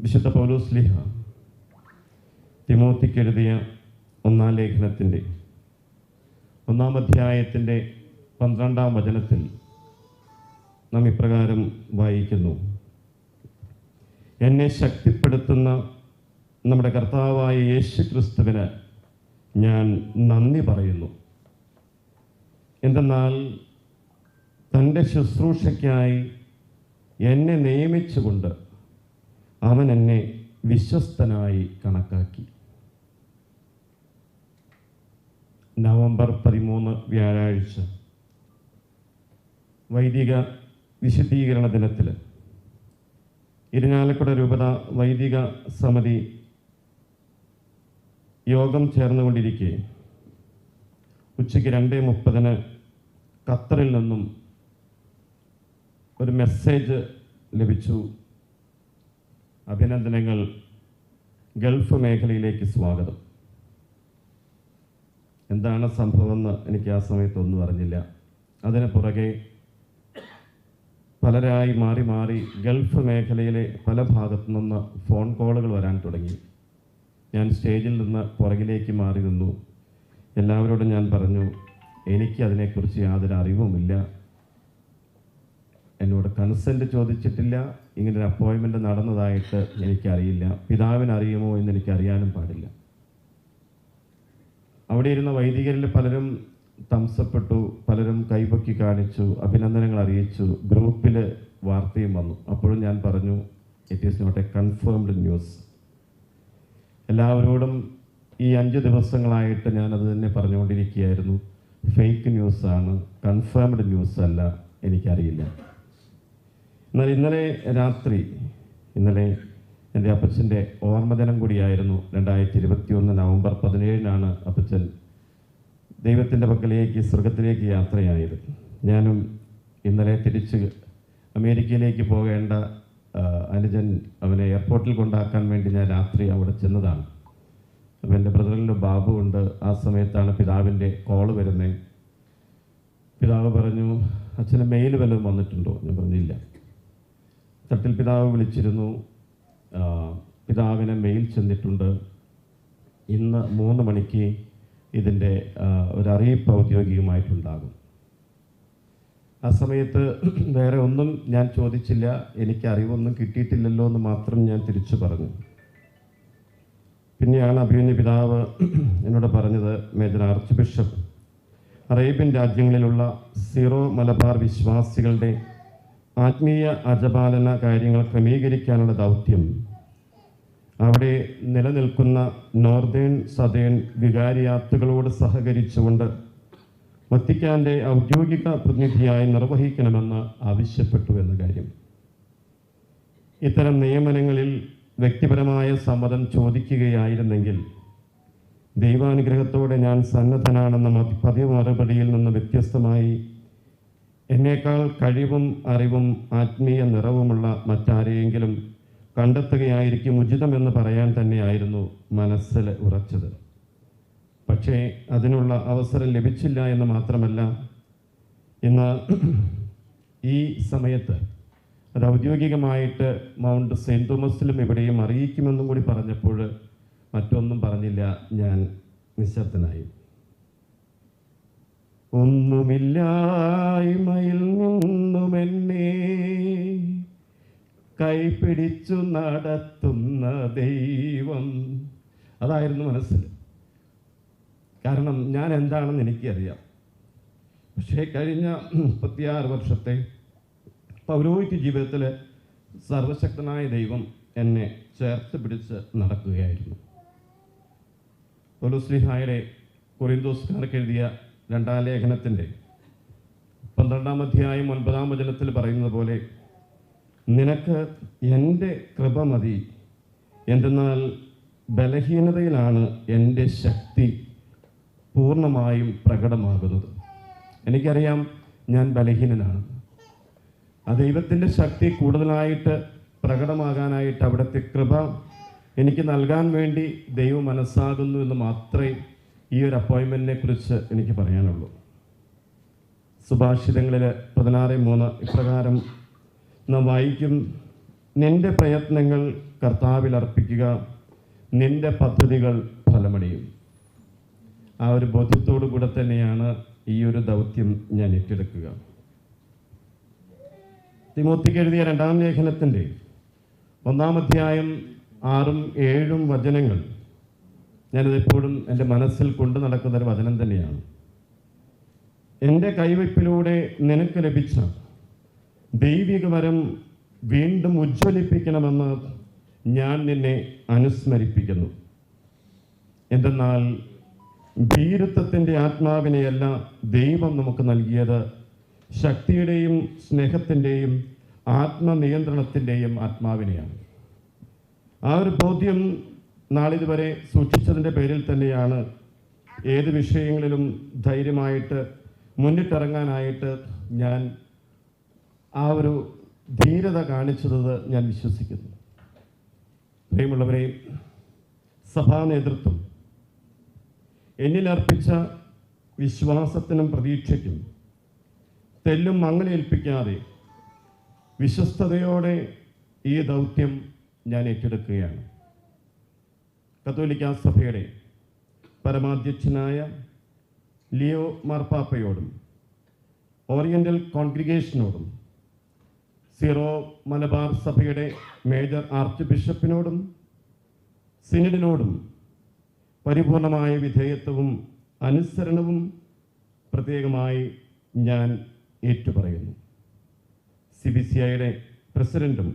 വിശുദ്ധ പൗലോസ് ലിഹ തിമോത്തിക്ക് എഴുതിയ ഒന്നാം ലേഖനത്തിന്റെ ഒന്നാം അധ്യായത്തിന്റെ പന്ത്രണ്ടാം വചനത്തിൽ നാം ഇപ്രകാരം വായിക്കുന്നു. എന്നെ ശക്തിപ്പെടുത്തുന്ന നമ്മുടെ കർത്താവായ യേശു ക്രിസ്തുവിന് ഞാൻ നന്ദി പറയുന്നു. എന്തെന്നാൽ തന്റെ ശുശ്രൂഷയ്ക്കായി എന്നെ നിയമിച്ചുകൊണ്ട് അവൻ എന്നെ വിശ്വസ്തനായി കണക്കാക്കി. നവംബർ പതിമൂന്ന് വ്യാഴാഴ്ച. വൈദിക വിശുദ്ധീകരണ ദിനത്തിൽ ഇരിഞ്ഞാലക്കുട രൂപത വൈദിക സമിതി യോഗം ചേർന്നുകൊണ്ടിരിക്കെ. ഉച്ചയ്ക്ക് രണ്ട് മുപ്പതിന് ഖത്തറിൽ നിന്നും ഒരു മെസ്സേജ് ലഭിച്ചു. അഭിനന്ദനങ്ങൾ. ഗൾഫ് മേഖലയിലേക്ക് സ്വാഗതം. എന്താണ് സംഭവമെന്ന് എനിക്ക് ആ സമയത്തൊന്നും അറിഞ്ഞില്ല. അതിന് പുറകെ പലരായി മാറി മാറി ഗൾഫ് മേഖലയിലെ പല ഭാഗത്തു നിന്ന് ഫോൺ കോളുകൾ വരാൻ തുടങ്ങി. ഞാൻ സ്റ്റേജിൽ നിന്ന് പുറകിലേക്ക് മാറി നിന്നു. എല്ലാവരോടും ഞാൻ പറഞ്ഞു എനിക്ക് അതിനെക്കുറിച്ച് യാതൊരു അറിവുമില്ല. എന്നോട് കൺസെന്റ് ചോദിച്ചിട്ടില്ല. ഇങ്ങനൊരു അപ്പോയിൻമെന്റ് നടന്നതായിട്ട് എനിക്കറിയില്ല. പിതാവിനറിയുമോ എന്ന് എനിക്കറിയാനും പാടില്ല. അവിടെ ഇരുന്ന വൈദികരിൽ പലരും തംസപ്പെട്ടു പലരും കൈപൊക്കി കാണിച്ചു അഭിനന്ദനങ്ങൾ അറിയിച്ചു. ഗ്രൂപ്പിൽ വാർത്തയും വന്നു. അപ്പോഴും ഞാൻ പറഞ്ഞു it is not a confirmed news എല്ലാവരോടും ഈ അഞ്ച് ദിവസങ്ങളായിട്ട് ഞാനത് തന്നെ പറഞ്ഞുകൊണ്ടിരിക്കുകയായിരുന്നു. ഫേക്ക് ന്യൂസാണ് കൺഫേംഡ് ന്യൂസ് അല്ല. എനിക്കറിയില്ല. എന്നാൽ ഇന്നലെ രാത്രി ഇന്നലെ എന്റെ അപ്പച്ചന്റെ ഓർമ്മദിനം കൂടിയായിരുന്നു രണ്ടായിരത്തി ഇരുപത്തി ഒന്ന് നവംബർ പതിനേഴിനാണ് അപ്പച്ചൻ ദൈവത്തിന്റെ പക്കലേക്ക് സ്വർഗത്തിലേക്ക് യാത്രയായത്. ഞാനും ഇന്നലെ തിരിച്ച് അമേരിക്കയിലേക്ക് പോകേണ്ട അനുജൻ അവനെ എയർപോർട്ടിൽ കൊണ്ടാക്കാൻ വേണ്ടി ഞാൻ രാത്രി അവിടെ ചെന്നതാണ്. അപ്പോൾ എന്റെ ബ്രദറിന്റെ ബാബു ഉണ്ട്. ആ സമയത്താണ് പിതാവിന്റെ കോൾ വരുന്നത്. പിതാവ് പറഞ്ഞു അച്ഛന് മെയിൽ വല്ലതും വന്നിട്ടുണ്ടോ? ഞാൻ പറഞ്ഞില്ല. തട്ടിൽ പിതാവ് വിളിച്ചിരുന്നു. പിതാവിനെ മെയിൽ ചെന്നിട്ടുണ്ട്. ഇന്ന് മൂന്ന് മണിക്ക് ഇതിന്റെ ഒരറിയിപ്പ് ഔദ്യോഗികമായിട്ടുണ്ടാകും. ആ സമയത്ത് വേറെ ഒന്നും ഞാൻ ചോദിച്ചില്ല. എനിക്ക് അറിവൊന്നും കിട്ടിയിട്ടില്ലല്ലോ എന്ന് മാത്രം ഞാൻ തിരിച്ചു പറഞ്ഞു. പിന്നെയാണ് അഭിമന്യ പിതാവ് എന്നോട് പറഞ്ഞത് മേജർ ആർച്ച് ബിഷപ്പ്. അറേബ്യൻ രാജ്യങ്ങളിലുള്ള സീറോ മലബാർ വിശ്വാസികളുടെ ആത്മീയ അജപാലന കാര്യങ്ങൾ ക്രമീകരിക്കാനുള്ള ദൗത്യം. അവിടെ നിലനിൽക്കുന്ന നോർത്തേൺ സതേൺ വികാരിയാത്തുകളോട് സഹകരിച്ചുകൊണ്ട് വത്തിക്കാന്റെ ഔദ്യോഗിക പ്രതിനിധിയായി നിർവഹിക്കണമെന്ന് ആവശ്യപ്പെട്ടു എന്ന കാര്യം. ഇത്തരം നിയമനങ്ങളിൽ വ്യക്തിപരമായ സമ്മതം ചോദിക്കുകയായിരുന്നെങ്കിൽ ദൈവാനുഗ്രഹത്തോടെ ഞാൻ സന്നദ്ധനാണെന്ന പതിവ് മറുപടിയിൽ നിന്ന് വ്യത്യസ്തമായി എന്നേക്കാൾ കഴിവും അറിവും ആത്മീയ നിറവുമുള്ള മറ്റാരെയെങ്കിലും കണ്ടെത്തുകയായിരിക്കും ഉചിതമെന്ന് പറയാൻ തന്നെയായിരുന്നു മനസ്സിൽ ഉറച്ചത്. പക്ഷേ അതിനുള്ള അവസരം ലഭിച്ചില്ല എന്ന് മാത്രമല്ല ഇന്ന് ഈ സമയത്ത് അത് ഔദ്യോഗികമായിട്ട് മൗണ്ട് സെയിന്റ് തോമസിലും ഇവിടെയും അറിയിക്കുമെന്നും കൂടി പറഞ്ഞപ്പോൾ മറ്റൊന്നും പറഞ്ഞില്ല ഞാൻ നിശബ്ദനായി. ഒന്നുമില്ലായ്മയിൽ നിന്നും എന്നെ കൈപിടിച്ചു നടത്തുന്ന ദൈവം. അതായിരുന്നു മനസ്സിൽ. കാരണം ഞാൻ എന്താണെന്ന് എനിക്കറിയാം. പക്ഷേ കഴിഞ്ഞ മുപ്പത്തിയാറ് വർഷത്തെ പൗരോഹിത്യ ജീവിതത്തിൽ സർവശക്തനായ ദൈവം എന്നെ ചേർത്ത് പിടിച്ച് നടക്കുകയായിരുന്നു. ഒലുസ്ലിഹായുടെ കൊറിന്തോസ്കാർക്ക് എഴുതിയ രണ്ടാം ലേഖനത്തിന്റെ പന്ത്രണ്ടാം അധ്യായം ഒൻപതാം വചനത്തിൽ പറയുന്നത് പോലെ നിനക്ക് എന്റെ കൃപ മതി എന്തെന്നാൽ ബലഹീനതയിലാണ് എന്റെ ശക്തി പൂർണമായും പ്രകടമാകുന്നത്. എനിക്കറിയാം ഞാൻ ബലഹീനനാണ്. ആ ദൈവത്തിന്റെ ശക്തി കൂടുതലായിട്ട് പ്രകടമാകാനായിട്ട് അവിടുത്തെ കൃപ എനിക്ക് നൽകാൻ വേണ്ടി ദൈവം മനസ്സാകുന്നു എന്ന് മാത്രമേ ഈ ഒരു അപ്പോയിൻമെന്റിനെ കുറിച്ച് എനിക്ക് പറയാനുള്ളൂ. സുഭാഷിതങ്ങളിൽ പതിനാറ് മൂന്ന് ഇപ്രകാരം നാം വായിക്കും നിന്റെ പ്രയത്നങ്ങൾ കർത്താവിൽ അർപ്പിക്കുക നിന്റെ പദ്ധതികൾ ഫലമടിയും ആ ഒരു ബോധ്യത്തോടു കൂടെ തന്നെയാണ് ഈ ഒരു ദൗത്യം ഞാൻ ഏറ്റെടുക്കുക. തിമോത്തിക്ക് എഴുതിയ രണ്ടാം ലേഖനത്തിന്റെ ഒന്നാം അധ്യായം ആറും ഏഴും വചനങ്ങൾ ഞാനത് എപ്പോഴും എന്റെ മനസ്സിൽ കൊണ്ടു നടക്കുന്ന ഒരു വചനം തന്നെയാണ്. എന്റെ കൈവയ്പിലൂടെ നിനക്ക് ലഭിച്ച ദൈവിക വരം വീണ്ടും ഉജ്ജ്വലിപ്പിക്കണമെന്ന് ഞാൻ നിന്നെ അനുസ്മരിപ്പിക്കുന്നു. എന്തെന്നാൽ ഭീരുത്വത്തിന്റെ ആത്മാവിനെയല്ല ദൈവം നമുക്ക് നൽകിയത്. ശക്തിയുടെയും സ്നേഹത്തിന്റെയും ആത്മനിയന്ത്രണത്തിന്റെയും ആത്മാവിനെയാണ്. ആ ഒരു ബോധ്യം നാളിതുവരെ സൂക്ഷിച്ചതിന്റെ പേരിൽ തന്നെയാണ് ഏത് വിഷയങ്ങളിലും ധൈര്യമായിട്ട് മുന്നിട്ടിറങ്ങാനായിട്ട് ഞാൻ ആ ഒരു ധീരത കാണിച്ചത് ഞാൻ വിശ്വസിക്കുന്നു. പ്രിയമുള്ളവരെ സഭാ നേതൃത്വം എന്നിലർപ്പിച്ച വിശ്വാസത്തിനും പ്രതീക്ഷയ്ക്കും തെല്ലും മങ്ങലേൽപ്പിക്കാതെ വിശ്വസ്തയോടെ ഈ ദൗത്യം ഞാൻ ഏറ്റെടുക്കുകയാണ്. കത്തോലിക്ക സഭയുടെ പരമാധ്യക്ഷനായ ലിയോ മാർപ്പാപ്പയോടും ഓറിയന്റൽ കോൺഗ്രിഗേഷനോടും സിറോ മലബാർ സഭയുടെ മേജർ ആർച്ച് ബിഷപ്പിനോടും സിനഡിനോടും പരിപൂർണമായ വിധേയത്വവും അനുസരണവും പ്രത്യേകമായി ഞാൻ ഏറ്റുപറയുന്നു. സി ബി സി ഐയുടെ പ്രസിഡന്റും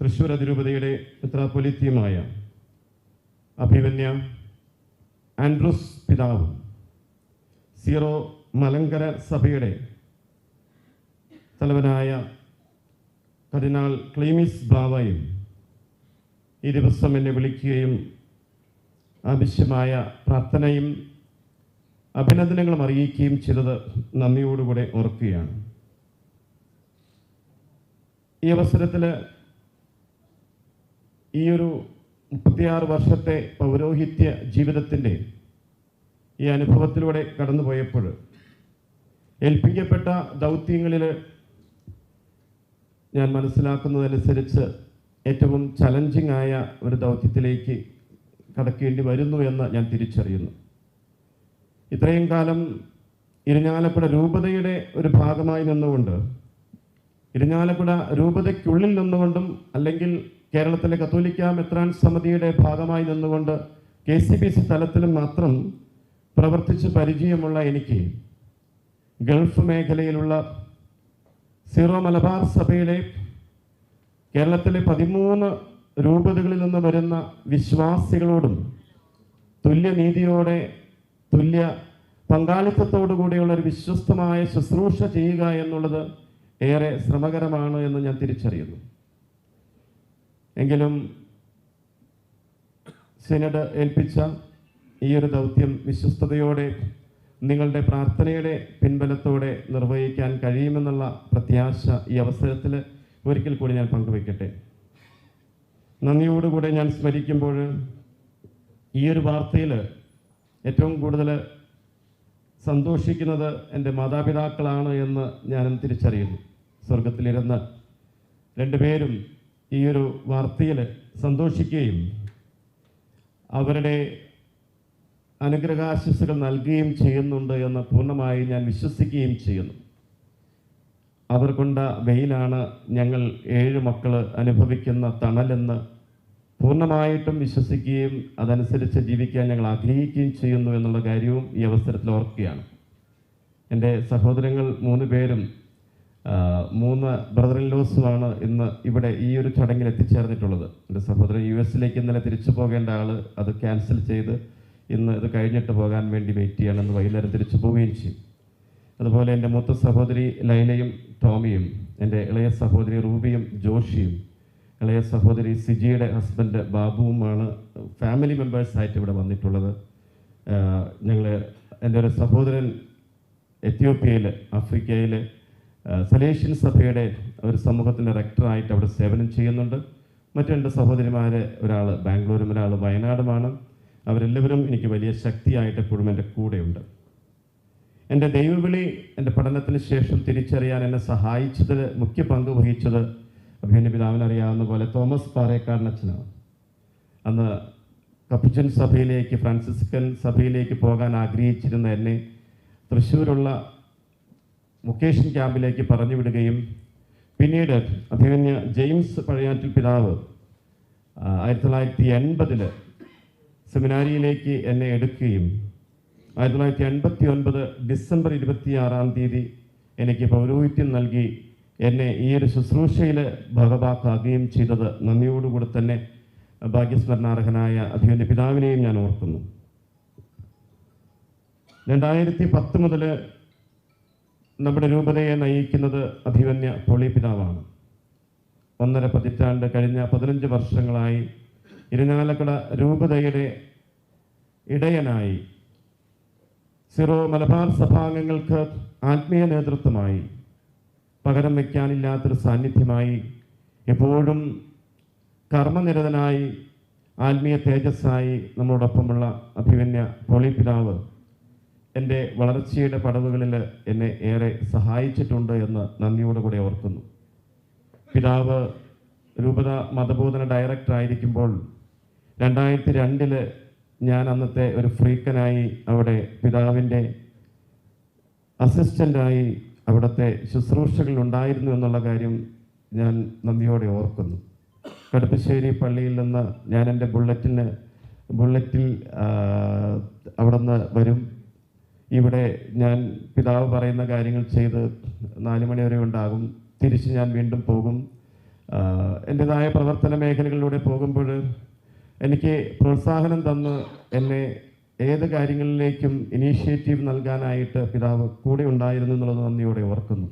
തൃശ്ശൂർ അതിരൂപതയുടെ മെത്രാപ്പൊലിത്തിയുമായ അഭിമന്യ ആൻഡ്രൂസ് പിതാവ് സീറോ മലങ്കര സഭയുടെ തലവനായ കർദിനാൾ ക്ലീമിസ് ബ്ലാവയും ഈ ദിവസം എന്നെ വിളിക്കുകയും ആവശ്യമായ പ്രാർത്ഥനയും അഭിനന്ദനങ്ങളും അറിയിക്കുകയും ചെയ്തത് നന്ദിയോടുകൂടെ ഓർക്കുകയാണ്. ഈ അവസരത്തിൽ ഈയൊരു മുപ്പത്തിയാറ് വർഷത്തെ പൗരോഹിത്യ ജീവിതത്തിന്റെ ഈ അനുഭവത്തിലൂടെ കടന്നുപോയപ്പോൾ ഏൽപ്പിക്കപ്പെട്ട ദൗത്യങ്ങളിൽ ഞാൻ മനസ്സിലാക്കുന്നതനുസരിച്ച് ഏറ്റവും ചലഞ്ചിങ് ആയ ഒരു ദൗത്യത്തിലേക്ക് കടക്കേണ്ടി വരുന്നു എന്ന് ഞാൻ തിരിച്ചറിയുന്നു. ഇത്രയും കാലം ഇരിഞ്ഞാലക്കുട രൂപതയുടെ ഒരു ഭാഗമായി നിന്നുകൊണ്ട് ഇരിഞ്ഞാലക്കുട രൂപതയ്ക്കുള്ളിൽ നിന്നുകൊണ്ടും അല്ലെങ്കിൽ കേരളത്തിലെ കത്തോലിക്ക മെത്രാൻ സമിതിയുടെ ഭാഗമായി നിന്നുകൊണ്ട് കെ സി ബി സി തലത്തിലും മാത്രം പ്രവർത്തിച്ച് പരിചയമുള്ള എനിക്ക് ഗൾഫ് മേഖലയിലുള്ള സീറോ മലബാർ സഭയിലെ കേരളത്തിലെ പതിമൂന്ന് രൂപതകളിൽ നിന്ന് വരുന്ന വിശ്വാസികളോടും തുല്യനീതിയോടെ തുല്യ പങ്കാളിത്തത്തോടു കൂടിയുള്ള ഒരു വിശ്വസ്തമായ ശുശ്രൂഷ ചെയ്യുക എന്നുള്ളത് ഏറെ ശ്രമകരമാണ് എന്ന് ഞാൻ തിരിച്ചറിയുന്നു. എങ്കിലും സെനഡ് ഏൽപ്പിച്ച ഈ ഒരു ദൗത്യം വിശ്വസ്തയോടെ നിങ്ങളുടെ പ്രാർത്ഥനയുടെ പിൻബലത്തോടെ നിർവഹിക്കാൻ കഴിയുമെന്നുള്ള പ്രത്യാശ ഈ അവസരത്തിൽ ഒരിക്കൽ കൂടി ഞാൻ പങ്കുവയ്ക്കട്ടെ. നന്ദിയോടുകൂടെ ഞാൻ സ്മരിക്കുമ്പോൾ ഈ ഒരു വാർത്തയിൽ ഏറ്റവും കൂടുതൽ സന്തോഷിക്കുന്നത് എന്റെ മാതാപിതാക്കളാണ് എന്ന് ഞാനും തിരിച്ചറിയുന്നു. സ്വർഗത്തിലിരുന്ന് രണ്ടുപേരും ഈ ഒരു വാർത്തയിൽ സന്തോഷിക്കുകയും അവരുടെ അനുഗ്രഹാശിസുകൾ നൽകുകയും ചെയ്യുന്നുണ്ട് എന്ന് പൂർണമായി ഞാൻ വിശ്വസിക്കുകയും ചെയ്യുന്നു. അവർ കൊണ്ട വെയിലാണ് ഞങ്ങൾ ഏഴ് മക്കൾ അനുഭവിക്കുന്ന തണലെന്ന് പൂർണമായിട്ടും വിശ്വസിക്കുകയും അതനുസരിച്ച് ജീവിക്കാൻ ഞങ്ങൾ ആഗ്രഹിക്കുകയും ചെയ്യുന്നു എന്നുള്ള കാര്യവും ഈ അവസരത്തിൽ ഓർക്കുകയാണ്. എന്റെ സഹോദരങ്ങൾ മൂന്ന് പേരും മൂന്ന് ബ്രദർ ലോസുമാണ് ഇന്ന് ഇവിടെ ഈ ഒരു ചടങ്ങിൽ എത്തിച്ചേർന്നിട്ടുള്ളത്. എന്റെ സഹോദരൻ യു എസിലേക്ക് ഇന്നലെ തിരിച്ചു പോകേണ്ട ആൾ അത് ക്യാൻസൽ ചെയ്ത് ഇന്ന് ഇത് കഴിഞ്ഞിട്ട് പോകാൻ വേണ്ടി വെയിറ്റ് ചെയ്യണമെന്ന് വൈകുന്നേരം തിരിച്ചു പോവുകയും ചെയ്യും. അതുപോലെ എന്റെ മൂത്ത സഹോദരി ലൈലയും ടോമിയും എന്റെ ഇളയ സഹോദരി റൂബിയും ജോഷിയും ഇളയ സഹോദരി സിജിയുടെ ഹസ്ബൻഡ് ബാബുവുമാണ് ഫാമിലി മെമ്പേഴ്സായിട്ട് ഇവിടെ വന്നിട്ടുള്ളത്. ഞങ്ങൾ എന്റെ ഒരു സഹോദരൻ എത്യോപ്യയിൽ ആഫ്രിക്കയിൽ സലേഷ്യൻ സഭയുടെ ഒരു സമൂഹത്തിന്റെ റെക്ടറായിട്ട് അവിടെ സേവനം ചെയ്യുന്നുണ്ട്. മറ്റു രണ്ട് സഹോദരിമാർ ഒരാൾ ബാംഗ്ലൂരും ഒരാൾ വയനാടുമാണ്. അവരെല്ലാവരും എനിക്ക് വലിയ ശക്തിയായിട്ട് എപ്പോഴും എന്റെ കൂടെയുണ്ട്. എന്റെ ദൈവവിളി എന്റെ പഠനത്തിന് ശേഷം തിരിച്ചറിയാൻ എന്നെ സഹായിച്ചതിൽ മുഖ്യ പങ്ക് വഹിച്ചത് അഭിനപിതാവിനറിയാവുന്ന പോലെ തോമസ് പാറേക്കാരനച്ഛനാണ് അന്ന് കപ്പുച്ചൻ സഭയിലേക്ക് ഫ്രാൻസിസ്കൻ സഭയിലേക്ക് പോകാൻ ആഗ്രഹിച്ചിരുന്ന എന്നെ തൃശ്ശൂരുള്ള വൊക്കേഷൻ ക്യാമ്പിലേക്ക് പറഞ്ഞു വിടുകയും പിന്നീട് അഭിമന്യ ജെയിംസ് പഴയാറ്റിൽ പിതാവ് ആയിരത്തി തൊള്ളായിരത്തി എൺപതിൽ സെമിനാരിയിലേക്ക് എന്നെ എടുക്കുകയും ആയിരത്തി തൊള്ളായിരത്തി എൺപത്തി ഒൻപത് ഡിസംബർ ഇരുപത്തിയാറാം തീയതി എനിക്ക് പൗരോഹിത്യം നൽകി എന്നെ ഈ ഒരു ശുശ്രൂഷയിൽ ഭാഗഭാക്കാക്കുകയും ചെയ്തത് നന്ദിയോടുകൂടി തന്നെ ഭാഗ്യസ്മരണാർഹനായ അദ്ദേഹത്തിന്റെ പിതാവിനെയും ഞാൻ ഓർക്കുന്നു. രണ്ടായിരത്തി പത്ത് മുതൽ നമ്മുടെ രൂപതയെ നയിക്കുന്നത് അഭിമന്യ പൊളി പിതാവാണ് ഒന്നര പതിറ്റാണ്ട് കഴിഞ്ഞ പതിനഞ്ച് വർഷങ്ങളായി ഇരുനാലക്കട രൂപതയുടെ ഇടയനായി സിറോ മലബാർ സഭാംഗങ്ങൾക്ക് ആത്മീയ നേതൃത്വമായി പകരം വയ്ക്കാനില്ലാത്തൊരു സാന്നിധ്യമായി എപ്പോഴും കർമ്മനിരതനായി ആത്മീയ തേജസ്സായി നമ്മളോടൊപ്പമുള്ള അഭിമന്യ പൊളി പിതാവ് എന്റെ വളർച്ചയുടെ പടവുകളിൽ എന്നെ ഏറെ സഹായിച്ചിട്ടുണ്ട് എന്ന് നന്ദിയോടുകൂടി ഓർക്കുന്നു. പിതാവ് രൂപത മതബോധന ഡയറക്ടർ ആയിരിക്കുമ്പോൾ രണ്ടായിരത്തി രണ്ടിൽ ഞാൻ അന്നത്തെ ഒരു ഫ്രീക്കനായി അവിടെ പിതാവിന്റെ അസിസ്റ്റന്റായി അവിടുത്തെ ശുശ്രൂഷകൾ ഉണ്ടായിരുന്നു എന്നുള്ള കാര്യം ഞാൻ നന്ദിയോടെ ഓർക്കുന്നു. കടുപ്പശ്ശേരി പള്ളിയിൽ നിന്ന് ഞാൻ എന്റെ ബുള്ളറ്റിന് ബുള്ളറ്റിൽ അവിടുന്ന് വരും. ഇവിടെ ഞാൻ പിതാവ് പറയുന്ന കാര്യങ്ങൾ ചെയ്ത് നാല് മണി വരെ ഉണ്ടാകും. തിരിച്ച് ഞാൻ വീണ്ടും പോകും. എന്റെതായ പ്രവർത്തന മേഖലകളിലൂടെ പോകുമ്പോൾ എനിക്ക് പ്രോത്സാഹനം തന്ന് എന്നെ ഏത് കാര്യങ്ങളിലേക്കും ഇനീഷ്യേറ്റീവ് നൽകാനായിട്ട് പിതാവ് കൂടെ ഉണ്ടായിരുന്നു എന്നുള്ളത് നന്ദിയോടെ ഓർക്കുന്നു.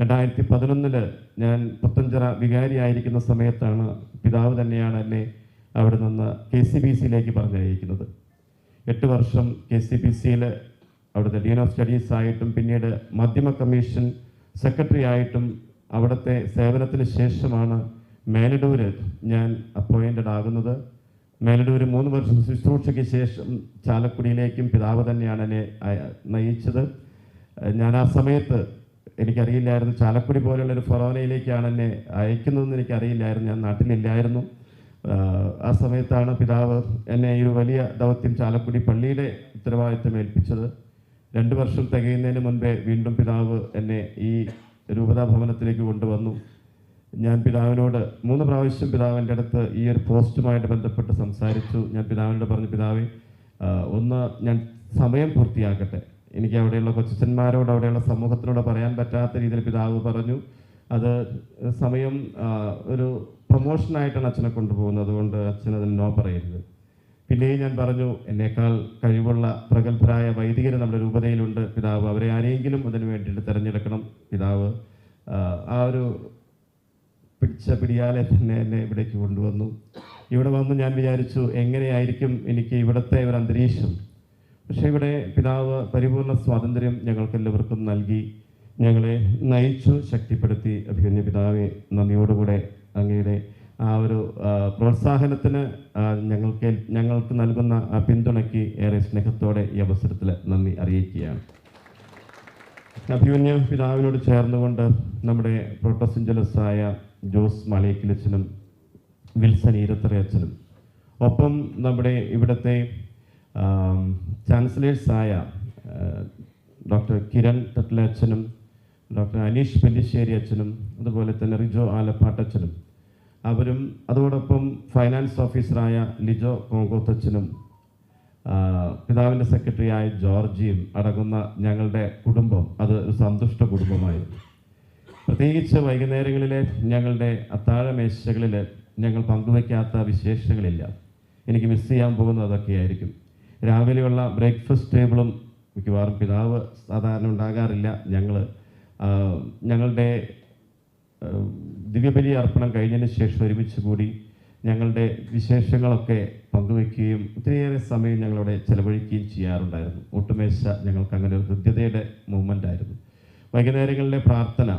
രണ്ടായിരത്തി പതിനൊന്നിൽ ഞാൻ പുത്തഞ്ചിറ വികാരിയായിരിക്കുന്ന സമയത്താണ് പിതാവ് തന്നെയാണ് എന്നെ അവിടെ നിന്ന് കെ സി ബി സിയിലേക്ക് പറഞ്ഞയക്കുന്നത്. എട്ട് വർഷം കെ സി ബി സിയിൽ അവിടുത്തെ ഡീൻ ഓഫ് സ്റ്റഡീസ് ആയിട്ടും പിന്നീട് മാധ്യമ കമ്മീഷൻ സെക്രട്ടറി ആയിട്ടും അവിടുത്തെ സേവനത്തിന് ശേഷമാണ് മേലടൂര് ഞാൻ അപ്പോയിന്റഡ് ആകുന്നത്. മേലടൂര് മൂന്ന് വർഷം ശുശ്രൂഷയ്ക്ക് ശേഷം ചാലക്കുടിയിലേക്കും പിതാവ് തന്നെയാണ് എന്നെ നയിച്ചത്. ഞാൻ ആ സമയത്ത് എനിക്കറിയില്ലായിരുന്നു ചാലക്കുടി പോലെയുള്ള ഒരു ഫൊറോനയിലേക്കാണ് എന്നെ അയക്കുന്നതെന്ന് എനിക്കറിയില്ലായിരുന്നു ഞാൻ നാട്ടിലില്ലായിരുന്നു. ആ സമയത്താണ് പിതാവ് എന്നെ ഈ ഒരു വലിയ ദൗത്യം ചാലക്കുടി പള്ളിയുടെ ഉത്തരവാദിത്തം ഏൽപ്പിച്ചത്. രണ്ട് വർഷം തികയുന്നതിന് മുൻപേ വീണ്ടും പിതാവ് എന്നെ ഈ രൂപതാ ഭവനത്തിലേക്ക് കൊണ്ടുവന്നു. ഞാൻ പിതാവിനോട് മൂന്ന് പ്രാവശ്യം പിതാവിന്റെ അടുത്ത് ഈ ഒരു പോസ്റ്റുമായിട്ട് ബന്ധപ്പെട്ട് സംസാരിച്ചു. ഞാൻ പിതാവിനോട് പറഞ്ഞു പിതാവേ ഒന്ന് ഞാൻ സമയം പൂർത്തിയാക്കട്ടെ. എനിക്ക് അവിടെയുള്ള കൊച്ചന്മാരോട് അവിടെയുള്ള സമൂഹത്തിനോട് പറയാൻ പറ്റാത്ത രീതിയിൽ പിതാവ് പറഞ്ഞു. അത് സമയം ഒരു പ്രൊമോഷനായിട്ടാണ് അച്ഛനെ കൊണ്ടുപോകുന്നത്. അതുകൊണ്ട് അച്ഛൻ നോ പറയരുത്. പിന്നെയും ഞാൻ പറഞ്ഞു എന്നേക്കാൾ കഴിവുള്ള പ്രഗത്ഭരായ വൈദികർ നമ്മുടെ രൂപതയിലുണ്ട്. പിതാവ് അവരെ ആരെങ്കിലും അതിനു വേണ്ടിയിട്ട് തിരഞ്ഞെടുക്കണം. പിതാവ് ആ ഒരു പിടിച്ച പിടിയാലെ തന്നെ എന്നെ ഇവിടേക്ക് കൊണ്ടുവന്നു. ഇവിടെ വന്ന് ഞാൻ വിചാരിച്ചു എങ്ങനെയായിരിക്കും എനിക്ക് ഇവിടുത്തെ ഒരു അന്തരീക്ഷം? പക്ഷേ ഇവിടെ പിതാവ് പരിപൂർണ സ്വാതന്ത്ര്യം ഞങ്ങൾക്കെല്ലാവർക്കും നൽകി. ഞങ്ങളെ നയിച്ചു ശക്തിപ്പെടുത്തി. അഭിമന്യ പിതാവെ നന്ദിയോടുകൂടെ അങ്ങയുടെ ആ ഒരു പ്രോത്സാഹനത്തിന് ഞങ്ങൾക്ക് ഞങ്ങൾക്ക് നൽകുന്ന പിന്തുണയ്ക്ക് ഏറെ സ്നേഹത്തോടെ ഈ അവസരത്തിൽ നന്ദി അറിയിക്കുകയാണ്. അഭിമന്യ പിതാവിനോട് ചേർന്നുകൊണ്ട് നമ്മുടെ പ്രോട്ടോസിഞ്ചലസായ ജോസ് മലയക്കിലച്ചനും വിൽസൺ ഈരത്തറയച്ചനും ഒപ്പം നമ്മുടെ ഇവിടുത്തെ ചാൻസലേഴ്സായ ഡോക്ടർ കിരൺ തട്ടിലച്ചനും ഡോക്ടർ അനീഷ് പെല്ലിശ്ശേരി അച്ഛനും അതുപോലെ തന്നെ റിജോ ആലപ്പാട്ടച്ഛനും അവരും അതോടൊപ്പം ഫൈനാൻസ് ഓഫീസറായ ലിജോ കോങ്കോത്തച്ഛനും പിതാവിന്റെ സെക്രട്ടറിയായ ജോർജിയും അടങ്ങുന്ന ഞങ്ങളുടെ കുടുംബം അത് ഒരു സന്തുഷ്ട കുടുംബമായിരുന്നു. പ്രത്യേകിച്ച് വൈകുന്നേരങ്ങളിലെ ഞങ്ങളുടെ അത്താഴ മേശകളിൽ ഞങ്ങൾ പങ്കുവയ്ക്കാത്ത വിശേഷങ്ങളില്ല എനിക്ക് മിസ് ചെയ്യാൻ പോകുന്നത് അതൊക്കെയായിരിക്കും. രാവിലെയുള്ള ബ്രേക്ക്ഫാസ്റ്റ് ടേബിളും മിക്കവാറും പിതാവ് സാധാരണ ഉണ്ടാകാറില്ല. ഞങ്ങൾ ഞങ്ങളുടെ ദിവ്യബലി അർപ്പണം കഴിഞ്ഞതിന് ശേഷം ഒരുമിച്ച് കൂടി ഞങ്ങളുടെ വിശേഷങ്ങളൊക്കെ പങ്കുവെക്കുകയും ഒത്തിരിയേറെ സമയം ഞങ്ങളവിടെ ചെലവഴിക്കുകയും ചെയ്യാറുണ്ടായിരുന്നു. ഒട്ടുമേശ ഞങ്ങൾക്ക് അങ്ങനെ ഒരു ഹൃദ്യതയുടെ മൂവ്മെന്റ് ആയിരുന്നു. വൈകുന്നേരങ്ങളിലെ പ്രാർത്ഥന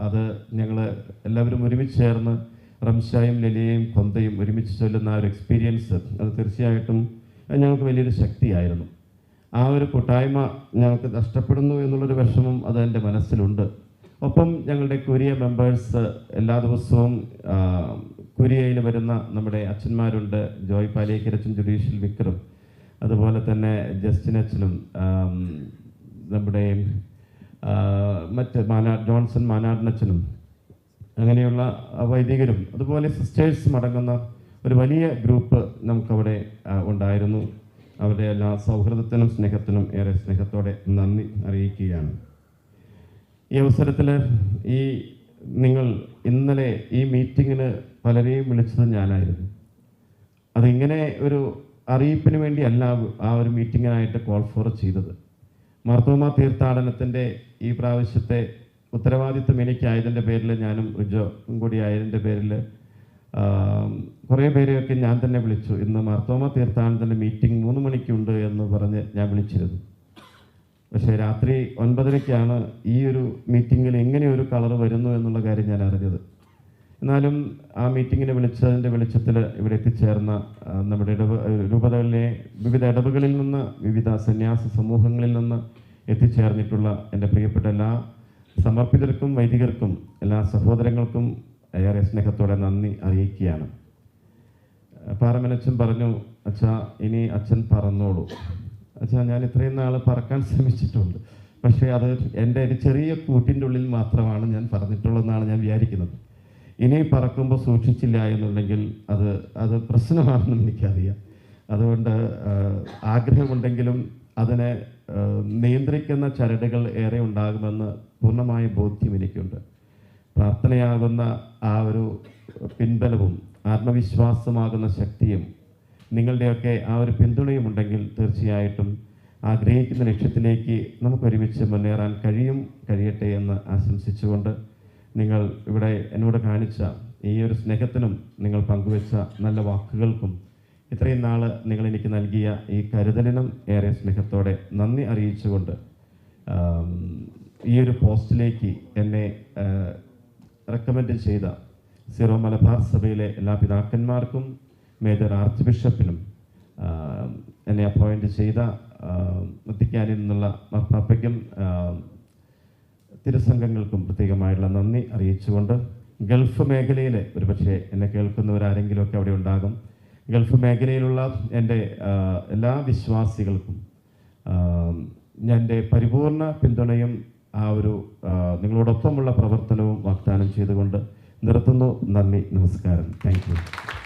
അത് ഞങ്ങൾ എല്ലാവരും ഒരുമിച്ച് ചേർന്ന് റംഷായും ലലിയയും കൊന്തയും ഒരുമിച്ച് ചൊല്ലുന്ന ആ ഒരു എക്സ്പീരിയൻസ് അത് തീർച്ചയായിട്ടും ഞങ്ങൾക്ക് വലിയൊരു ശക്തിയായിരുന്നു. ആ ഒരു കൂട്ടായ്മ ഞങ്ങൾക്ക് നഷ്ടപ്പെടുന്നു എന്നുള്ളൊരു വിഷമം അത് എന്റെ മനസ്സിലുണ്ട്. ഒപ്പം ഞങ്ങളുടെ കൊരിയ മെമ്പേഴ്സ് എല്ലാ ദിവസവും കൊരിയയിൽ വരുന്ന നമ്മുടെ അച്ഛന്മാരുണ്ട് ജോയ് പാലിയക്കരച്ചൻ ജുഡീഷ്യൽ വിക്രം അതുപോലെ തന്നെ ജസ്റ്റിൻ അച്ഛനും നമ്മുടെ മറ്റ് മാനാ ജോൺസൺ മാനാടിനച്ഛനും അങ്ങനെയുള്ള വൈദികരും അതുപോലെ സിസ്റ്റേഴ്സും അടങ്ങുന്ന ഒരു വലിയ ഗ്രൂപ്പ് നമുക്കവിടെ ഉണ്ടായിരുന്നു. അവരുടെ എല്ലാ സൗഹൃദത്തിനും സ്നേഹത്തിനും ഏറെ സ്നേഹത്തോടെ നന്ദി അറിയിക്കുകയാണ്. ഈ അവസരത്തിൽ ഈ നിങ്ങൾ ഇന്നലെ ഈ മീറ്റിങ്ങിന് പലരെയും വിളിച്ചത് ഞാനായിരുന്നു. അതിങ്ങനെ ഒരു അറിയിപ്പിന് വേണ്ടിയല്ല ആ ഒരു മീറ്റിങ്ങിനായിട്ട് കോൾ ഫോർ ചെയ്തത്. മാർത്തോമ തീർത്ഥാടനത്തിന്റെ ഈ പ്രാവശ്യത്തെ ഉത്തരവാദിത്വം എനിക്കായതിന്റെ പേരിൽ ഞാനും റിജോയും കൂടി ആയതിന്റെ പേരിൽ കുറേ പേരെയൊക്കെ ഞാൻ തന്നെ വിളിച്ചു. ഇന്ന് മാർത്തോമ തീർത്ഥാടനത്തിന്റെ മീറ്റിംഗ് മൂന്ന് മണിക്കുണ്ട് എന്ന് പറഞ്ഞ് ഞാൻ വിളിച്ചിരുന്നു. പക്ഷേ രാത്രി ഒൻപതരയ്ക്കാണ് ഈ ഒരു മീറ്റിങ്ങിൽ എങ്ങനെ ഒരു കളർ വരുന്നു എന്നുള്ള കാര്യം ഞാൻ അറിഞ്ഞത്. എന്നാലും ആ മീറ്റിങ്ങിന് വിളിച്ചതിന്റെ വെളിച്ചത്തിൽ ഇവിടെ എത്തിച്ചേർന്ന നമ്മുടെ ഇടവ രൂപതകളിലെ വിവിധ ഇടവുകളിൽ നിന്ന് വിവിധ സന്യാസ സമൂഹങ്ങളിൽ നിന്ന് എത്തിച്ചേർന്നിട്ടുള്ള എന്റെ പ്രിയപ്പെട്ട എല്ലാ സമർപ്പിതർക്കും വൈദികർക്കും എല്ലാ സഹോദരങ്ങൾക്കും ഏറെ സ്നേഹത്തോടെ നന്ദി അറിയിക്കുകയാണ്. പാറമനച്ചൻ പറഞ്ഞു അച്ഛ ഇനി അച്ഛൻ പറന്നോളൂ. അച്ഛാ ഞാൻ ഇത്രയും നാൾ പറക്കാൻ ശ്രമിച്ചിട്ടുണ്ട്. പക്ഷേ അത് എന്റെ ഒരു ചെറിയ കൂട്ടിന്റെ ഉള്ളിൽ മാത്രമാണ് ഞാൻ പറഞ്ഞിട്ടുള്ളതെന്നാണ് ഞാൻ വിചാരിക്കുന്നത്. ഇനി പറക്കുമ്പോൾ സൂക്ഷിച്ചില്ല എന്നുണ്ടെങ്കിൽ അത് അത് പ്രശ്നമാണെന്ന് എനിക്കറിയാം. അതുകൊണ്ട് ആഗ്രഹമുണ്ടെങ്കിലും അതിനെ നിയന്ത്രിക്കുന്ന ചരടുകൾ ഏറെ ഉണ്ടാകുമെന്ന് പൂർണമായ ബോധ്യം എനിക്കുണ്ട്. പ്രാർത്ഥനയാകുന്ന ആ ഒരു പിൻബലവും ആത്മവിശ്വാസമാകുന്ന ശക്തിയും നിങ്ങളുടെയൊക്കെ ആ ഒരു പിന്തുണയും ഉണ്ടെങ്കിൽ തീർച്ചയായിട്ടും ആഗ്രഹിക്കുന്ന ലക്ഷ്യത്തിലേക്ക് നമുക്ക് ഒരുമിച്ച് മുന്നേറാൻ കഴിയും കഴിയട്ടെ എന്ന് ആശംസിച്ചുകൊണ്ട് നിങ്ങൾ ഇവിടെ എന്നോട് കാണിച്ച ഈ ഒരു സ്നേഹത്തിനും നിങ്ങൾ പങ്കുവെച്ച നല്ല വാക്കുകൾക്കും ഇത്രയും നാൾ നിങ്ങൾ എനിക്ക് നൽകിയ ഈ കരുതലിനും ഏറെ സ്നേഹത്തോടെ നന്ദി അറിയിച്ചുകൊണ്ട് ഈ ഒരു പോസ്റ്റിലേക്ക് എന്നെ റെക്കമെൻഡ് ചെയ്ത സിറോ മലബാർ സഭയിലെ എല്ലാ പിതാക്കന്മാർക്കും മേജർ ആർച്ച് ബിഷപ്പിനും എന്നെ അപ്പോയിന്റ് ചെയ്ത വത്തിക്കാനിൽ നിന്നുള്ള മാർപ്പാപ്പയ്ക്കും തിരുസംഘങ്ങൾക്കും പ്രത്യേകമായിട്ടുള്ള നന്ദി അറിയിച്ചുകൊണ്ട് ഗൾഫ് മേഖലയിലെ ഒരുപക്ഷെ എന്നെ കേൾക്കുന്നവരാരെങ്കിലുമൊക്കെ അവിടെ ഉണ്ടാകും. ഗൾഫ് മേഖലയിലുള്ള എന്റെ എല്ലാ വിശ്വാസികൾക്കും എന്റെ പരിപൂർണ പിന്തുണയും ആ ഒരു നിങ്ങളോടൊപ്പമുള്ള പ്രവർത്തനവും വാഗ്ദാനം ചെയ്തുകൊണ്ട് നിർത്തുന്നു. നന്ദി നമസ്കാരം. താങ്ക്